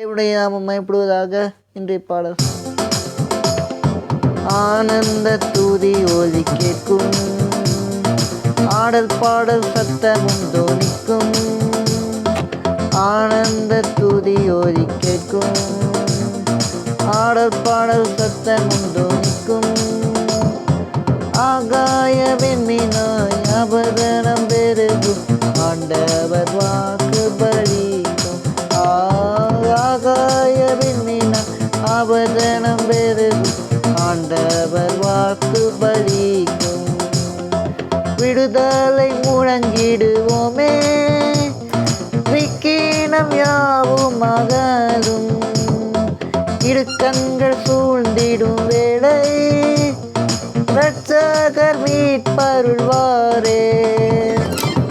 தேவனுடைய நாமம் மயப்படுவதாக இன்றைய பாடல். ஆனந்த தூதி ஒலி கேட்கும். ஆடல் பாடல் சத்தமும் தோனிக்கும் ஆனந்த தூதி ஒலி கேட்கும். ஆடல் பாடல் சத்தமும் தோனிக்கும் ஆகாய வெண்ணினாய் அபதனம் பெருகும். ஆண்டவர் அபதனம் பெருகும் ஆண்டவர் வாக்கு பலிக்கும். விடுதலை முழங்கிடுவோமே. விக்கீனம் யாவும் அகலும். இடுக்கண்கள் சூழ்ந்திடும் வேளை. ரட்சகர் மீட்பருள்வாரே.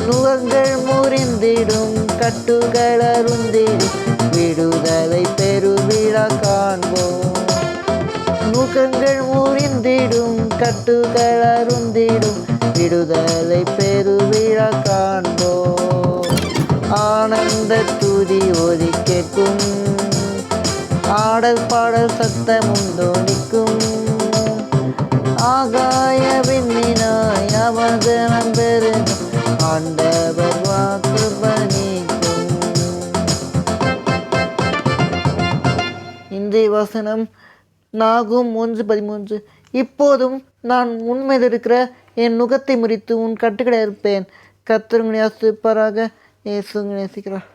நுகங்கள் முறிந்திடும் கட்டுகள் அருந்திடும். நுகங்கள் கட்டுகள் அருந்திடும் விடுதலை பெருவிழா காண்போம் ஆனந்த துதி ஒலி கேட்கும் ஆடல் பாடல் சத்தமும் தோணிக்கும் ஆகாய விண்ணினாய் அவதனம் பெருகும் ஆண்டவர் வாக்கு பணிக்கும் இன்றைய வசனம் நாகும் மூன்று பதிமூன்று. இப்போதும் நான் உண்மையில் இருக்கிற என் நுகத்தை முறித்து உன் கட்டுக்கடை இருப்பேன் கத்தருங்களை ஆசிரிப்பாராக ஏசுங்க நேசிக்கிறார்.